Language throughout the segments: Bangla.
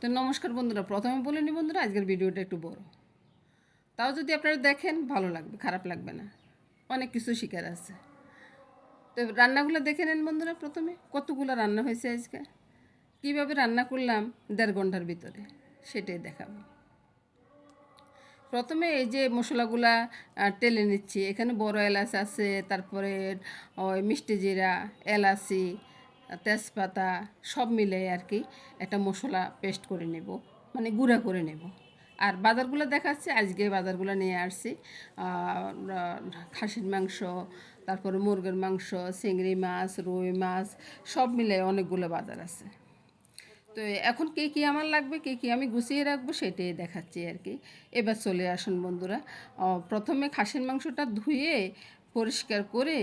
তো নমস্কার বন্ধুরা, প্রথমে বলে নি বন্ধুরা, আজকের ভিডিওটা একটু বড়। তাও যদি আপনারা দেখেন, ভালো লাগবে, খারাপ লাগবে না। অনেক কিছু শিকার আছে। তো রান্নাগুলো দেখে নেন বন্ধুরা প্রথমে, কতগুলো রান্না হয়েছে আজকে? কীভাবে রান্না করলাম দেড় ঘণ্টার ভিতরে, সেটাই দেখাবো। প্রথমে এই যে মশলাগুলা টেলে নিচ্ছি। এখানে বড় এলাচ আছে, তারপরে ওই মিষ্টি জিরা, এলাচি তেজপাতা সব মিলে আর কি একটা মশলা পেস্ট করে নেব মানে গুঁড়া করে নেব। আর বাজারগুলো দেখাচ্ছি, আজকে বাজারগুলো নিয়ে আসছি। খাসির মাংস, তারপরে মুরগির মাংস, চিংড়ি মাছ, রুই মাছ, সব মিলে অনেকগুলো বাজার আছে। তো এখন কে কী আমার লাগবে, কে কী আমি গুছিয়ে রাখব সেটাই দেখাচ্ছি আর কি। এবার চলে আসুন বন্ধুরা। প্রথমে খাসির মাংসটা ধুয়ে পরিষ্কার করে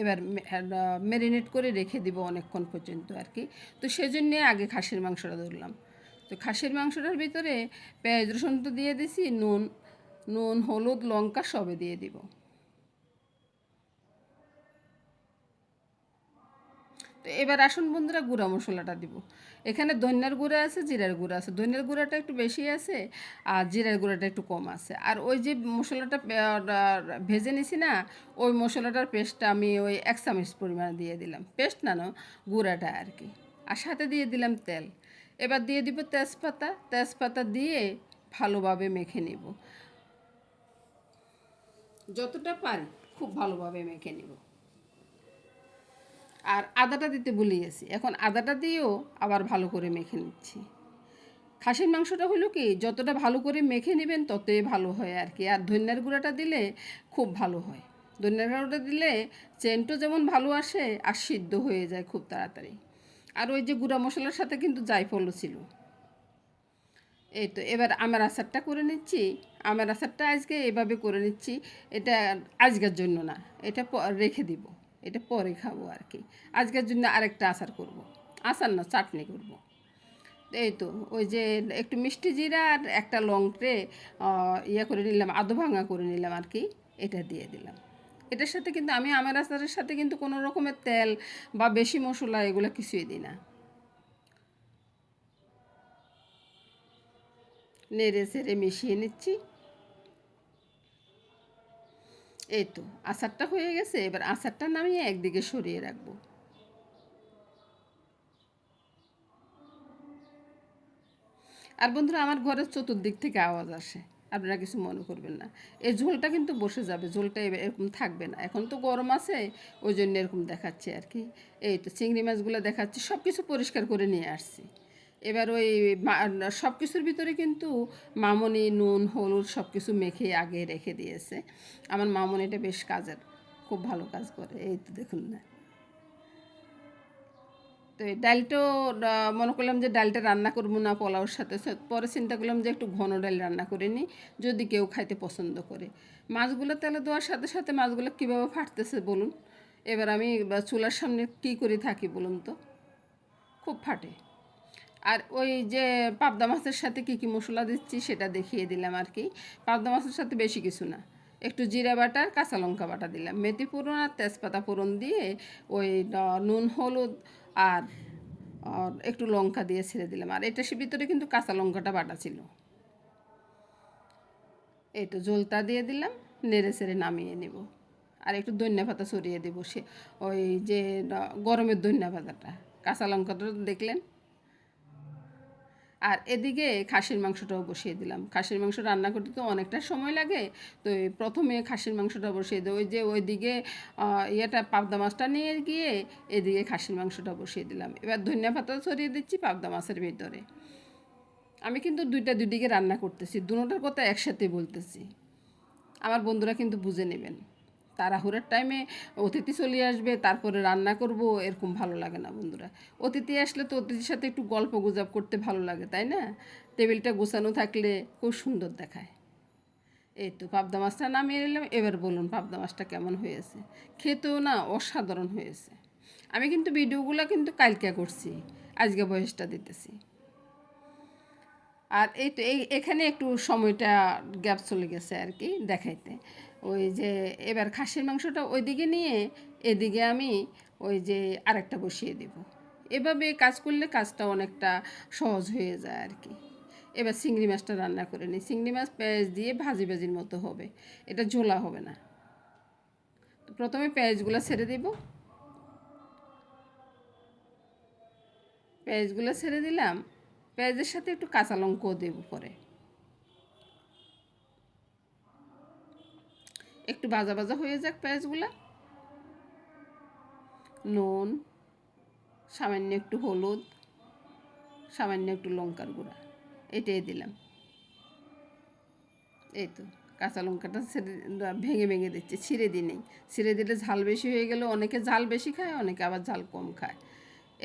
এবার ম্যারিনেট করে রেখে দিব অনেকক্ষণ পর্যন্ত আর কি। তো সেজন্যে আগে খাসির মাংসটা ধরলাম। তো খাসির মাংসটার ভিতরে পেঁয়াজ, রসুন তো দিয়ে দিছি, নুন নুন, হলুদ, লঙ্কা সবে দিয়ে দিব। তো এবার আসুন বন্ধুরা গুঁড়া মশলাটা দিব। এখানে ধনিয়ার গুঁড়া আছে, জিরার গুঁড়া আছে। ধনিয়ার গুঁড়াটা একটু বেশি আছে আর জিরার গুঁড়াটা একটু কম আছে। আর ওই যে মশলাটা ভেজে নিছি না, ওই মশলাটার পেস্টটা আমি ওই এক চামচ পরিমাণে দিয়ে দিলাম। পেস্ট না না, গুঁড়াটা আর কি। আর সাথে দিয়ে দিলাম তেল। এবার দিয়ে দিব তেজপাতা। তেজপাতা দিয়ে ভালোভাবে মেখে নিব। যতটা পারি খুব ভালোভাবে মেখে নিব। আর আদাটা দিতে ভুলিয়েছি এখন আদাটা দিয়েও আবার ভালো করে মেখে নিচ্ছি। খাসির মাংসটা হলো কি, যতটা ভালো করে মেখে নেবেন ততই ভালো হয় আর কি। আর ধনিয়ার গুঁড়াটা দিলে খুব ভালো হয়। ধনিয়ার গুঁড়াটা দিলে চেনটো যেমন ভালো আসে আর সিদ্ধ হয়ে যায় খুব তাড়াতাড়ি। আর ওই যে গুঁড়া মশলার সাথে কিন্তু জায়ফলও ছিল। এই তো, এবার আমের আচারটা করে নিচ্ছি। আমের আচারটা আজকে এভাবে করে নিচ্ছি, এটা আজকের জন্য না, এটা রেখে দিব। এটা পরে খাব আর কি আজকের জন্য আরেকটা আচার করব। আচার না, চাটনি করব। এই তো, ওই যে একটু মিষ্টি জিরা আর একটা লংটে ইয়ে করে নিলাম আধো ভাঙা করে নিলাম আর কি, এটা দিয়ে দিলাম এটার সাথে কিন্তু আমি আমের আচারের সাথে কিন্তু কোনো রকমের তেল বা বেশি মশলা এগুলো কিছুই দিই না নেড়ে সেড়ে মিশিয়ে নিচ্ছি এই তো, আচারটা হয়ে গেছে, এবার আচারটা নামিয়ে একদিকে সরিয়ে রাখব। আর বন্ধুরা, আমার ঘরের চতুর্দিক থেকে আওয়াজ আসে, আপনারা কিছু মনে করবেন না। এই ঝোলটা কিন্তু বসে যাবে, ঝোলটা এবার এরকম থাকবে না। এখন তো গরম আছে ওই জন্য এরকম দেখাচ্ছে আর কি। এই তো চিংড়ি মাছগুলো দেখাচ্ছি সব কিছু পরিষ্কার করে নিয়ে আসছি। এবার ওই সব কিছুর ভিতরে কিন্তু মামনি, নুন, হলুদ সব কিছু মেখে আগে রেখে দিয়েছে। আমার মামনিটা বেশ কাজের, খুব ভালো কাজ করে, এই তো দেখুন না। তো এই ডালটাও মনে করলাম যে ডালটা রান্না করব না পোলাওর সাথে। পরে চিন্তা করলাম যে একটু ঘন ডাল রান্না করে নিই, যদি কেউ খাইতে পছন্দ করে। মাছগুলো তেলে দেওয়ার সাথে সাথে মাছগুলো কীভাবে ফাটতেছে বলুন? এবার আমি চুলার সামনে কী করে থাকি বলুন তো? খুব ফাটে। আর ওই যে পাবদা মাছের সাথে কী কী মশলা দিচ্ছি সেটা দেখিয়ে দিলাম আর কি। পাবদা মাছের সাথে বেশি কিছু না। একটু জিরা বাটা, কাঁচা লঙ্কা বাটা দিলাম। মেথি ফোড়ন আর তেজপাতা ফোড়ন দিয়ে ওই নুন, হলুদ আর একটু লঙ্কা দিয়ে ছেড়ে দিলাম। আর এটার ভিতরে কিন্তু কাঁচা লঙ্কাটা বাটা ছিল। এই তো জলটা দিয়ে দিলাম, নেড়ে চেড়ে নামিয়ে নেব। আর একটু ধনিয়া পাতা ছড়িয়ে দেবো সে, ওই যে গরমের ধনিয়া পাতাটা। কাঁচা লঙ্কাটা দেখলেন? আর এদিকে খাসির মাংসটাও বসিয়ে দিলাম। খাসির মাংস রান্না করতে তো অনেকটা সময় লাগে, তো প্রথমে খাসির মাংসটা বসিয়ে দিই ওই যে ওইদিকে ইয়েটা পাবদা মাছটা নিয়ে গিয়ে এদিকে খাসির মাংসটা বসিয়ে দিলাম। এবার ধনিয়া পাতা ছড়িয়ে দিচ্ছি পাবদা মাছের ভিতরে। আমি কিন্তু দুইটা দুদিকে রান্না করতেছি, দুটোর কথা একসাথে বলতেছি। আমার বন্ধুরা কিন্তু বুঝে নেবেন। তাড়াহুড়োর টাইমে অতিথি চলে আসবে, তারপরে রান্না করব, এরকম ভালো লাগে না বন্ধুরা। অতিথি আসলে তো অতিথির সাথে একটু গল্প গুজব করতে ভালো লাগে, তাই না? টেবিলটা গোছানো থাকলে খুব সুন্দর দেখায়। এই তো পাবদা মাছটা নামিয়ে নিলাম, এবার বলুন পাবদা মাছটা কেমন হয়েছে? খেতেও না অসাধারণ হয়েছে। আমি কিন্তু ভিডিওগুলো কিন্তু কালকে করছি, আজকে বয়সটা দিতেছি। আর এই তো এখানে একটু সময়টা গ্যাপ চলে গেছে আর কি দেখাইতে। ওই যে এবার খাসির মাংসটা ওইদিকে নিয়ে এদিকে আমি ওই যে আরেকটা বসিয়ে দেব। এভাবে কাজ করলে কাজটা অনেকটা সহজ হয়ে যায় আর কি। এবার চিংড়ি মাছটা রান্না করে নিই। চিংড়ি মাছ পেঁয়াজ দিয়ে ভাজি ভাজির মতো হবে। এটা ঝোলা হবে না। তো প্রথমে পেঁয়াজগুলো ছেড়ে দেব। পেঁয়াজগুলো ছেড়ে দিলাম। পেঁয়াজের সাথে একটু কাঁচা লঙ্কাও দেবো পরে। একটু ভাজা ভাজা হয়ে যাক পেঁয়াজগুলা। নুন, সামান্য একটু হলুদ, সামান্য একটু লঙ্কার গুঁড়া, এটাই দিলাম। এই তো, কাঁচা লঙ্কাটা ছেড়ে ভেঙে ভেঙে দিচ্ছে, ছিঁড়ে দিই নেই। ছিঁড়ে দিলে ঝাল বেশি হয়ে গেলে অনেকে ঝাল বেশি খায়, অনেকে আবার ঝাল কম খায়।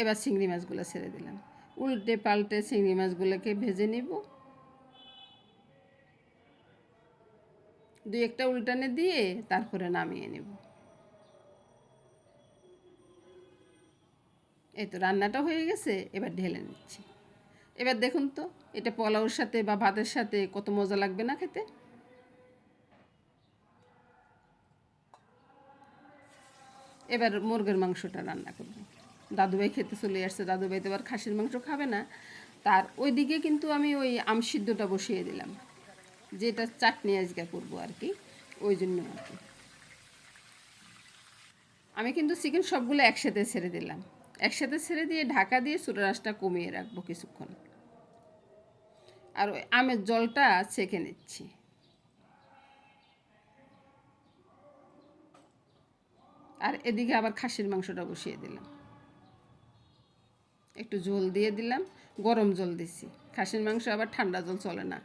এবার চিংড়ি মাছগুলো ছেড়ে দিলাম। উল্টে পাল্টে চিংড়ি মাছগুলোকে ভেজে নিব। দুই একটা উল্টানে দিয়ে তারপরে নামিয়ে নেব। এই তো রান্নাটা হয়ে গেছে, এবার ঢেলে নিচ্ছি। এবার দেখুন তো, এটা পোলাওর সাথে বা ভাতের সাথে কত মজা লাগবে না খেতে? এবার মুরগের মাংসটা রান্না করব। দাদুভাই খেতে চলে আসছে, দাদুভাই তো এবার খাসির মাংস খাবে না। তার ওইদিকে কিন্তু আমি ওই আম সিদ্ধটা বসিয়ে দিলাম। যেটা চাটনি আজকে করব আর কি, ওই জন্য আর কি। আমি কিন্তু চিকেন সবগুলো একসাথে ছেড়ে দিলাম। একসাথে ছেড়ে দিয়ে ঢাকা দিয়ে চুলা রাসটা কমিয়ে রাখব কিছুক্ষণ। আর ওই আমের জলটা ছেঁকে নিচ্ছি। আর এদিকে আবার খাসির মাংসটা বসিয়ে দিলাম। একটু জল দিয়ে দিলাম, গরম জল দিছি। খাসির মাংস আবার ঠান্ডা জল চলে না।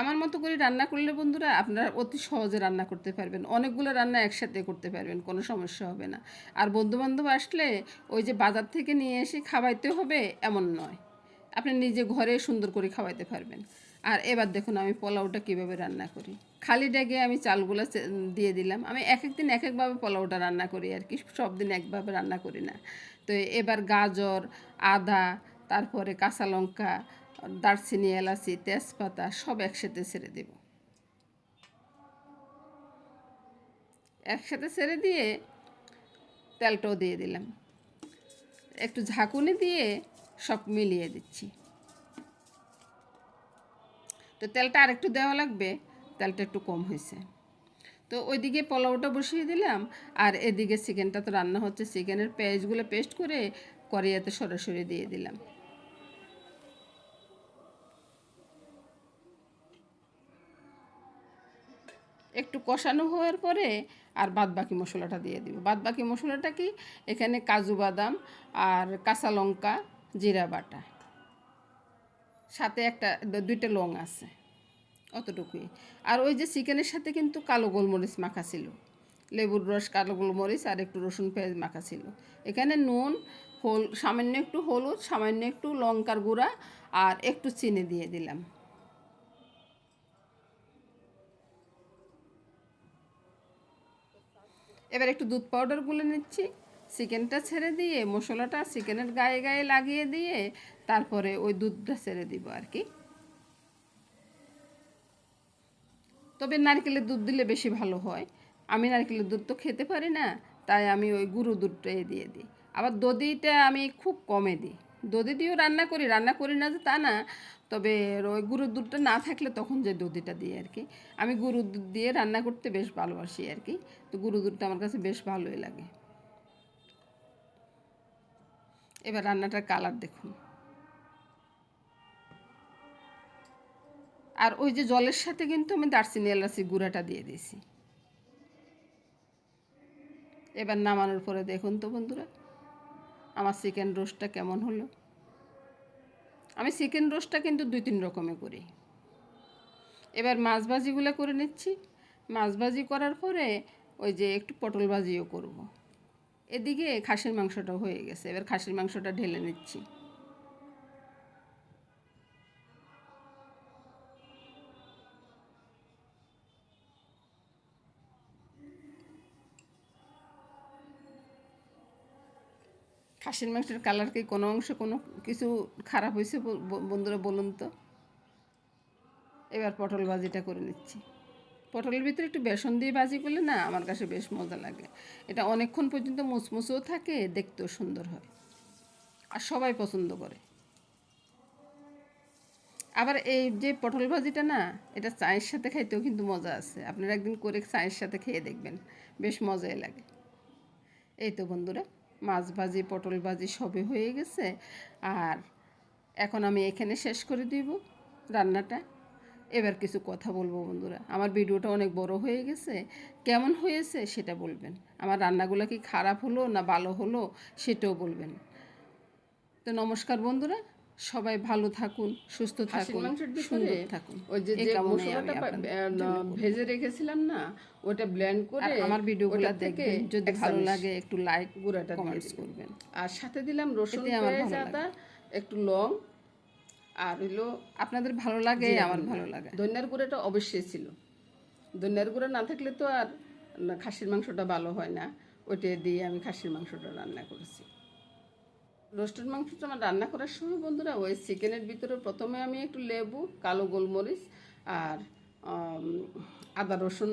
আমার মতো করে রান্না করলে বন্ধুরা আপনারা অতি সহজে রান্না করতে পারবেন। অনেকগুলো রান্না একসাথে করতে পারবেন, কোনো সমস্যা হবে না। আর বন্ধুবান্ধব আসলে ওই যে বাজার থেকে নিয়ে এসে খাওয়াইতে হবে এমন নয়। আপনি নিজে ঘরে সুন্দর করে খাওয়াইতে পারবেন। আর এবার দেখুন আমি পোলাওটা কীভাবে রান্না করি। খালি ডেগে আমি চালগুলো দিয়ে দিলাম। আমি এক এক দিন এক একভাবে পোলাওটা রান্না করি আর কি সব দিন একভাবে রান্না করি না। তো এবার গাজর, আদা, তারপরে কাঁচা লঙ্কা দারচিনি, এলাচি, তেজপাতা সব একসাথে ছেড়ে দেব। একসাথে ছেড়ে দিয়ে তেলটাও দিয়ে দিলাম। একটু ঝাঁকুনি দিয়ে সব মিলিয়ে দিচ্ছি। তো তেলটা আরেকটু দেওয়া লাগবে, তেলটা একটু কম হয়েছে। তো ওইদিকে পোলাওটা বসিয়ে দিলাম, আর এদিকে চিকেনটা তো রান্না হচ্ছে। চিকেনের পেঁয়াজগুলো পেস্ট করে করিয়াতে সরাসরি দিয়ে দিলাম। একটু কষানো হওয়ার পরে আর বাদ বাকি মশলাটা দিয়ে দিব। বাদ বাকি মশলাটা কি? এখানে কাজু বাদাম আর কাঁচা লঙ্কা, জিরা বাটা। সাথে একটা, দুইটা লং আছে, অতটুকুই। আর ওই যে চিকেনের সাথে কিন্তু কালো গোলমরিচ মাখা ছিল। লেবুর রস, কালো গোলমরিচ আর একটু রসুন পেঁয়াজ মাখা ছিল। এখানে নুন, হল, সামান্য একটু হলুদ, সামান্য একটু লঙ্কার গুঁড়া আর একটু চিনি দিয়ে দিলাম। এবার একটু দুধ পাউডার গুলে নিচ্ছি, চিকেনটা ছেড়ে দিয়ে, মশলাটা চিকেনের গায়ে গায়ে লাগিয়ে দিয়ে তারপরে ওই দুধটা ছেড়ে দিব আর কি। তবে নারকেলের দুধ দিলে বেশি ভালো হয়। আমি নারকেলের দুধ তো খেতে পারি না, তাই আমি ওই গুঁড়ো দুধটাই দিয়ে দিই। আবার দধিটা আমি খুব কমে দিই। দধি দিয়েও রান্না করি রান্না করি না যে তা না তবে ওই গুঁড়োর দুধটা না থাকলে তখন যে দধিটা দিই আর কি, আমি গুঁড়ো দুধ দিয়ে রান্না করতে বেশ ভালোবাসি আর কি, তো গুঁড়ো দুধটা আমার কাছে বেশ ভালোই লাগে। এবার রান্নাটার কালার দেখুন। আর ওই যে জলের সাথে কিন্তু আমি দারচিনি, এলাচি গুঁড়াটা দিয়ে দিয়েছি। এবার নামানোর পরে দেখুন তো বন্ধুরা, আমার চিকেন রোস্টটা কেমন হলো। আমি চিকেন রোস্টটা কিন্তু দুই তিন রকমে করি। এবার মাছ ভাজিগুলো করে নিচ্ছি। মাছ ভাজি করার পরে ওই যে একটু পটল ভাজিও করব। এদিকে খাসির মাংসটা হয়ে গেছে। এবার খাসির মাংসটা ঢেলে নিচ্ছি। খাসির মাংসের কালার কি কোনো অংশ কোনো কিছু খারাপ হয়েছে বন্ধুরা বলুন তো? এবার পটল ভাজিটা করে নিচ্ছি। পটলের ভিতরে একটু বেসন দিয়ে ভাজি করলে না আমার কাছে বেশ মজা লাগে। এটা অনেকক্ষণ পর্যন্ত মুচমুচেও থাকে, দেখতেও সুন্দর হয়। আর সবাই পছন্দ করে। আবার এই যে পটল ভাজিটা না, এটা চায়ের সাথে খাইতেও কিন্তু মজা আছে। আপনারা একদিন করে চায়ের সাথে খেয়ে দেখবেন। বেশ মজাই লাগে। এই তো বন্ধুরা মাছ ভাজি, পটল ভাজি সবই হয়ে গেছে। আর এখন আমি এখানে শেষ করে দিব রান্নাটা। এবার কিছু কথা বলব বন্ধুরা। আমার ভিডিওটা অনেক বড় হয়ে গেছে। কেমন হয়েছে সেটা বলবেন। আমার রান্নাগুলো কি খারাপ হলো না ভালো হলো সেটাও বলবেন। তো নমস্কার বন্ধুরা। সবাই ভালো থাকুন সুস্থ থাকুন সুন্দর থাকুন। ওই যে যে মশলাটা ভেজে রেখেছিলাম না ওটা ব্লেন্ড করে আমার ভিডিওগুলো থেকে দেখবেন যদি ভালো লাগে একটু লাইক গুঁড়াটা কমেন্টস করবেন। আর সাথে দিলাম রসুন পেঁয়াজ আদা একটু লং আর হইল আপনাদের ভালো লাগে আমার ভালো লাগে। ধনিয়ার গুঁড়াটা অবশ্যই ছিল। ধনিয়ার গুঁড়া না থাকলে তো আর খাসির মাংসটা ভালো হয় না। ওইটা দিয়ে আমি খাসির মাংসটা রান্না করেছি। রোস্টেড মাংসটা আমার রান্না করার সময় বন্ধুরা ওই চিকেনের ভিতরে প্রথমে আমি একটু লেবু, কালো গোলমরিচ আর আদা রসুন